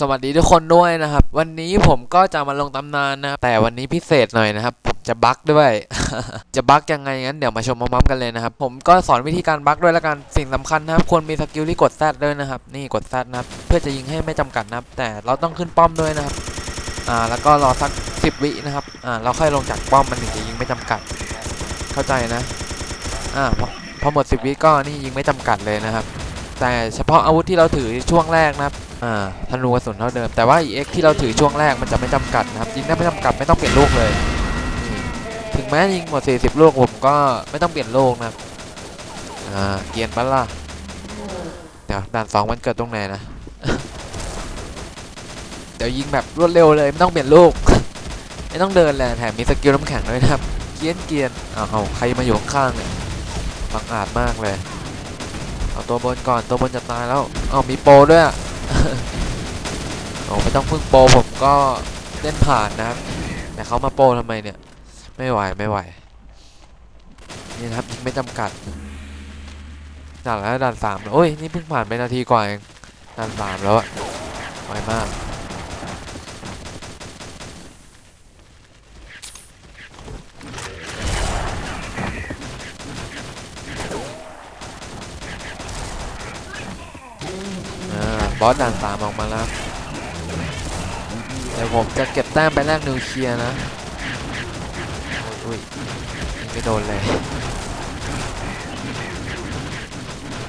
สวัสดีทุกคนด้วยนะครับ วันนี้ผมก็จะมาลงตำนานนะครับแต่วันนี้พิเศษหน่อยนะครับ ผมจะบั๊กด้วย จะบั๊กยังไงงั้นเดี๋ยวมาชมพร้อมๆกันเลยนะครับ ผมก็สอนวิธีการบั๊กด้วยแล้วกันสิ่งสำคัญนะครับ ควรมีสกิลที่กดแซดด้วยนะครับ นี่กดแซดนะครับ เพื่อจะยิงให้ไม่จำกัดนะครับ แต่เราต้องขึ้นป้อมด้วยนะครับอ่าแล้วก็รอสัก10วินะครับอ่าเราค่อยลงจากป้อมมันถึงจะยิงไม่จำกัด เข้าใจนะอ่าพอพอหมด10วิก็นี่ยิงไม่จำกัดเลยนะครับ แต่เฉพาะอาวุธที่เราถือช่วงแรกนะครับ อ่าธนูกระสุนเท่าเดิม แต่ว่า EX ที่เราถือช่วงแรกมันจะไม่จำกัดนะครับยิงได้ไม่จำกัดไม่ต้องเปลี่ยนลูกเลย ถึงแม้ยิงหมด 40 ลูกผมก็ไม่ต้องเปลี่ยนลูกนะอ่าเกียนปะล่ะเดี๋ยวด่านสองมันเกิดตรงไหนนะ เดี๋ยวยิงแบบรวดเร็วเลยไม่ต้องเปลี่ยนลูก ไม่ต้องเดินเลยแถมมีสกิลน้ำแข็งด้วยนะครับเกียนเกียนเอาเอาใครมาอยู่ข้างเนี่ยบังอาจมากเลยเอาตัวบนก่อนตัวบนจะตายแล้วเอามีโปรด้วย อะโอ้ไม่ต้องพึ่งโปรผมก็เล่นผ่านนะครับ แต่เขามาโปรทำไมเนี่ย ไม่ไหวไม่ไหว นี่นะครับไม่จำกัดด่านแล้วด่านสามโอ้ย นี่เพิ่งผ่านไปนาทีกว่าเองด่านสามแล้วอะไวมาก อ่า บอสด่านสามออกมาแล้วเดี๋ยวผมจะเก็บแต้มไปแลกนิวเคลียร์นะโอ้ยไม่โดนเลย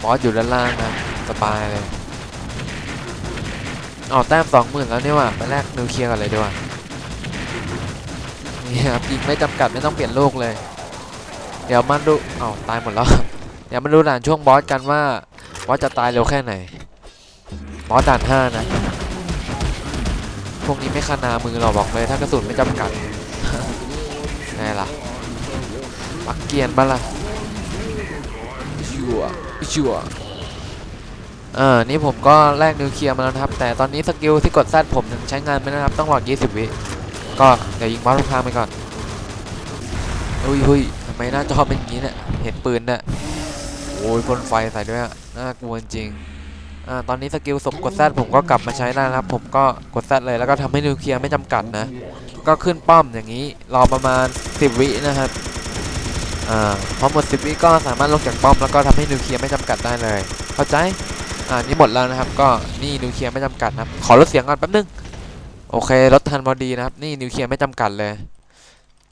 บอสอยู่ด้านล่างนะสบายเลยอ๋อแต้มสองหมื่นแล้วนี่ว่ะไปแลกนิวเคลียร์กันเลยดีกว่านี่ครับยิงไม่จำกัดไม่ต้องเปลี่ยนลูกเลย เดี๋ยวมาดูเอ๋อตายหมดแล้วเดี๋ยวมาดูด่านช่วงบอสกันว่าบอสจะตายเร็วแค่ไหน บอสด่านห้านะ พวกนี้ไม่คานามือเราบอกเลยถ้ากระสุนไม่จำกัดไงล่ะปักเกียนบ้าล่ะชัวชัวอ่านี่ผมก็แลกนิวเคลียร์มาแล้วนะครับ แต่ตอนนี้สกิลที่กดแซดผมยังใช้งานไม่ได้นะครับ ต้องรอ20 วิ ก็เดี๋ยวยิงบอสลูกค้างไปก่อนอุ้ยอุ้ยทำไมหน้าจอเป็นอย่างนี้เนี่ย เห็นปืนเนี่ยโอ้ยพ่นไฟใส่ด้วยอะน่ากลัวจริง อ่าตอนนี้สกิลศพกดแซดผมก็กลับมาใช้ได้นะครับ ผมก็กดแซดเลยแล้วก็ทำให้นิวเคลียร์ไม่จำกัดนะ ก็ขึ้นป้อมอย่างนี้รอประมาณ 10 วินะครับอ่าพอหมด 10 วิก็สามารถลงจากป้อมแล้วก็ทำให้นิวเคลียร์ไม่จำกัดได้เลย เข้าใจอ่านี่หมดแล้วนะครับ ก็นี่นิวเคลียร์ไม่จำกัดนะครับขอลดเสียงก่อนแป๊บนึงโอเคลดทันพอดีนะครับนี่นิวเคลียร์ไม่จำกัดเลย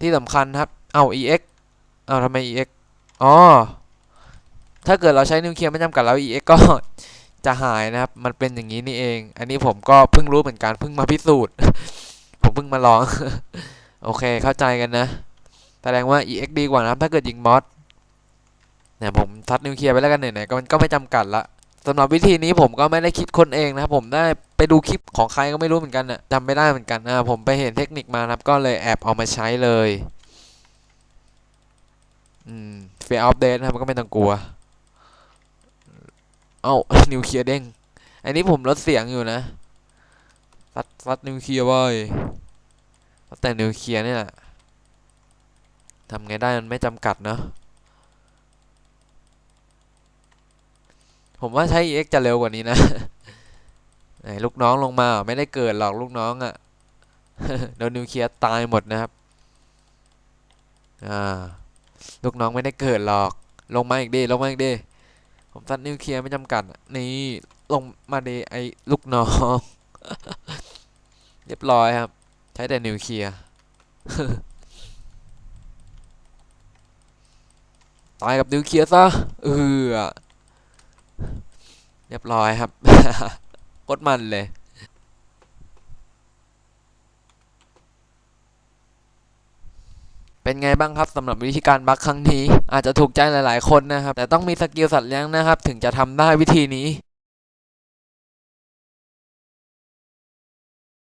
ที่สำคัญครับเอา EX เอาทำไม EX อ๋อถ้าเกิดเราใช้นิวเคลียร์ไม่จำกัดแล้ว EX ก็ จะหายนะครับ มันเป็นอย่างนี้นี่เอง อันนี้ผมก็เพิ่งรู้เหมือนกันเพิ่งมาพิสูจน์ ผมเพิ่งมาลอง โอเคเข้าใจกันนะ แสดงว่า EX ดีกว่านะถ้าเกิดยิงมอสเนี่ยผมทัดนิวเคลียร์ไปแล้วกันไหนๆก็มันก็ไม่จำกัดละสำหรับวิธีนี้ผมก็ไม่ได้คิดคนเองนะครับผมได้ไปดูคลิปของใครก็ไม่รู้เหมือนกันน่ะจำไม่ได้เหมือนกันนะผมไปเห็นเทคนิคมานะครับ ก็เลยแอบเอามาใช้เลย อืมเฟียร์อัปเดตนะครับก็ไม่ต้องกลัว เอ้านิวเคลียร์เด้ง อันนี้ผมลดเสียงอยู่นะซัดซัดนิวเคลียร์เว้แต่นิวเคลียร์เนี่ยแหละทำไงได้มันไม่จำกัดเนอะผมว่าใช้ EX จะเร็วกว่านี้นะไหนลูกน้องลงมาไม่ได้เกิดหรอกลูกน้องอะ่ะโดนนิวเคลียร์ตายหมดนะครับ อ่า ลูกน้องไม่ได้เกิดหรอก ลงมาอีกดิลงมาอีกดิ ผมตัดนิวเคลียร์ไม่จำกัดนี่ลงมาเดไอลูกน้อง เรียบร้อยครับ ใช้แต่นิวเคลียร์ตายกับนิวเคลียร์ซะเออเรียบร้อยครับโคตรมันเลย เป็นไงบ้างครับสำหรับวิธีการบักครั้งนี้ อาจจะถูกใจหลาย ๆ คนนะครับ แต่ต้องมีสกิลสัตว์เลี้ยงนะครับ ถึงจะทำได้วิธีนี้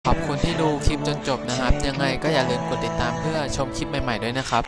ขอบคุณที่ดูคลิปจนจบนะครับ ยังไงก็อย่าลืมกดติดตามเพื่อชมคลิปใหม่ ๆ ด้วยนะครับ